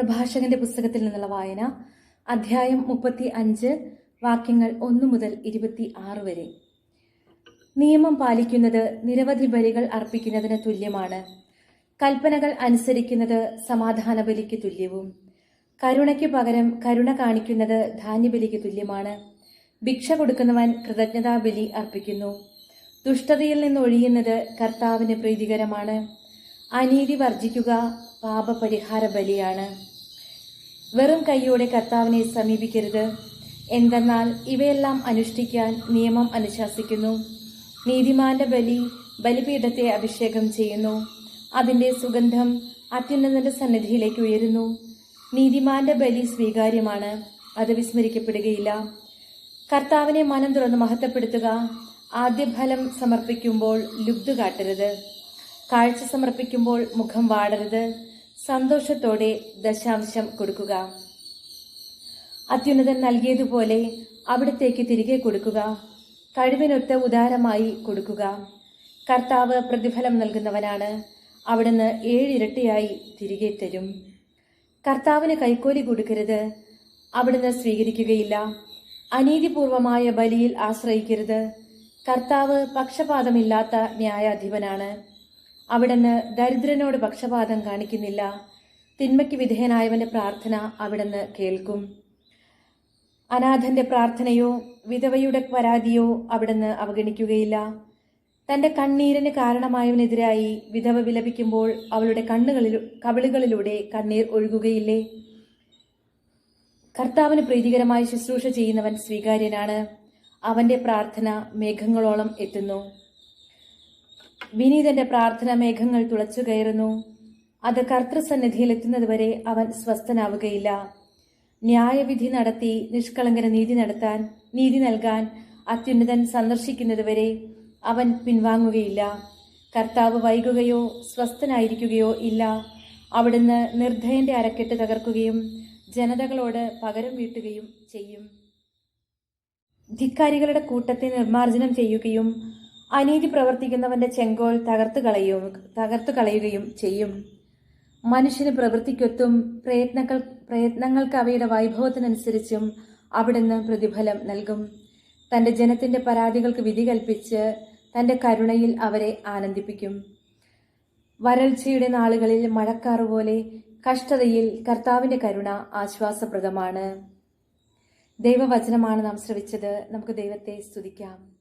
പ്രഭാഷകന്റെ പുസ്തകത്തിൽ നിന്നുള്ള വായന അധ്യായം മുപ്പത്തി അഞ്ച് വാക്യങ്ങൾ ഒന്നു മുതൽ ഇരുപത്തി ആറ് വരെ. നിയമം പാലിക്കുന്നത് നിരവധി ബലികൾ അർപ്പിക്കുന്നതിന് തുല്യമാണ്. കൽപ്പനകൾ അനുസരിക്കുന്നത് സമാധാന ബലിക്ക് തുല്യവും. കരുണയ്ക്ക് പകരം കരുണ കാണിക്കുന്നത് ധാന്യബലിക്ക് തുല്യമാണ്. ഭിക്ഷ കൊടുക്കുന്നവൻ കൃതജ്ഞതാ ബലി അർപ്പിക്കുന്നു. ദുഷ്ടതയിൽ നിന്ന് ഒഴിയുന്നത് കർത്താവിന് പ്രീതികരമാണ്. അനീതി വർജിക്കുക പാപപരിഹാര ബലിയാണ് വെറും കൈയോടെ കർത്താവിനെ സമീപിക്കരുത്. എന്തെന്നാൽ ഇവയെല്ലാം അനുഷ്ഠിക്കാൻ നിയമം അനുശാസിക്കുന്നു. നീതിമാന്റെ ബലി ബലിപീഠത്തെ അഭിഷേകം ചെയ്യുന്നു. അതിന്റെ സുഗന്ധം അത്യുന്നതന്റെ സന്നിധിയിലേക്ക് ഉയരുന്നു. നീതിമാന്റെ ബലി സ്വീകാര്യമാണ്. അത് വിസ്മരിക്കപ്പെടുകയില്ല. കർത്താവിനെ മനം തുറന്ന് മഹത്വപ്പെടുത്തുക. ആദ്യഫലം സമർപ്പിക്കുമ്പോൾ ലുബ്ധ കാട്ടരുത്. കാഴ്ച സമർപ്പിക്കുമ്പോൾ മുഖം വാടരുത്. സന്തോഷത്തോടെ ദശാംശം കൊടുക്കുക. അത്യുന്നതൻ നൽകിയതുപോലെ അവിടത്തേക്ക് തിരികെ കൊടുക്കുക. കഴിവിനൊത്ത ഉദാരമായി കൊടുക്കുക. കർത്താവ് പ്രതിഫലം നൽകുന്നവനാണ്. അവിടുന്ന് ഏഴിരട്ടിയായി തിരികെ തരും. കർത്താവിന് കൈക്കോലി കൊടുക്കരുത്. അവിടുന്ന് സ്വീകരിക്കുകയില്ല. അനീതിപൂർവമായ ബലിയിൽ ആശ്രയിക്കരുത്. കർത്താവ് പക്ഷപാതമില്ലാത്ത ന്യായാധിപനാണ്. അവിടുന്ന് ദരിദ്രനോട് പക്ഷപാതം കാണിക്കുന്നില്ല. തിന്മയ്ക്ക് വിധേയനായവന്റെ പ്രാർത്ഥന അവിടുന്ന് കേൾക്കും. അനാഥന്റെ പ്രാർത്ഥനയോ വിധവയുടെ പരാതിയോ അവിടുന്ന് അവഗണിക്കുകയില്ല. തന്റെ കണ്ണീരിന് കാരണമായവനെതിരായി വിധവ വിലപിക്കുമ്പോൾ അവളുടെ കണ്ണുകളിൽ കവിളുകളിലൂടെ കണ്ണീർ ഒഴുകുകയില്ലേ? കർത്താവിന് പ്രീതികരമായി ശുശ്രൂഷ ചെയ്യുന്നവൻ സ്വീകാര്യനാണ്. അവന്റെ പ്രാർത്ഥന മേഘങ്ങളോളം എത്തുന്നു. വിനീതന്റെ പ്രാർത്ഥന മേഘങ്ങൾ തുളച്ചു കയറുന്നു. അത് കർത്തൃസന്നിധിയിൽ എത്തുന്നതുവരെ അവൻ സ്വസ്ഥനാവുകയില്ല. ന്യായവിധി നടത്തി നിഷ്കളങ്കന നീതി നടത്താൻ നീതി നൽകാൻ അത്യുന്നതൻ സന്ദർശിക്കുന്നതുവരെ അവൻ പിൻവാങ്ങുകയില്ല. കർത്താവ് വൈകുകയോ സ്വസ്ഥനായിരിക്കുകയോ ഇല്ല. അവിടുന്ന് നിർദ്ധയന്റെ അരക്കെട്ട് തകർക്കുകയും ജനതകളോട് പകരം വീട്ടുകയും ചെയ്യും. ധിക്കാരികളുടെ കൂട്ടത്തെ നിർമ്മാർജനം ചെയ്യുകയും അനീതി പ്രവർത്തിക്കുന്നവന്റെ ചെങ്കോൽ തകർത്തു കളയും തകർത്തു കളയുകയും ചെയ്യും. മനുഷ്യന് പ്രവൃത്തിക്കൊത്തും പ്രയത്നങ്ങൾ പ്രയത്നങ്ങൾക്ക് അവയുടെ വൈഭവത്തിനനുസരിച്ചും അവിടുന്ന് പ്രതിഫലം നൽകും. തന്റെ ജനത്തിന്റെ പരാതികൾക്ക് വിധി കൽപ്പിച്ച് തന്റെ കരുണയിൽ അവരെ ആനന്ദിപ്പിക്കും. വരൾച്ചയുടെ നാളുകളിൽ മഴക്കാറ് പോലെ കഷ്ടതയിൽ കർത്താവിന്റെ കരുണ ആശ്വാസപ്രദമാണ്. ദൈവവചനമാണ് നാം ശ്രവിച്ചത്. നമുക്ക് ദൈവത്തെ സ്തുതിക്കാം.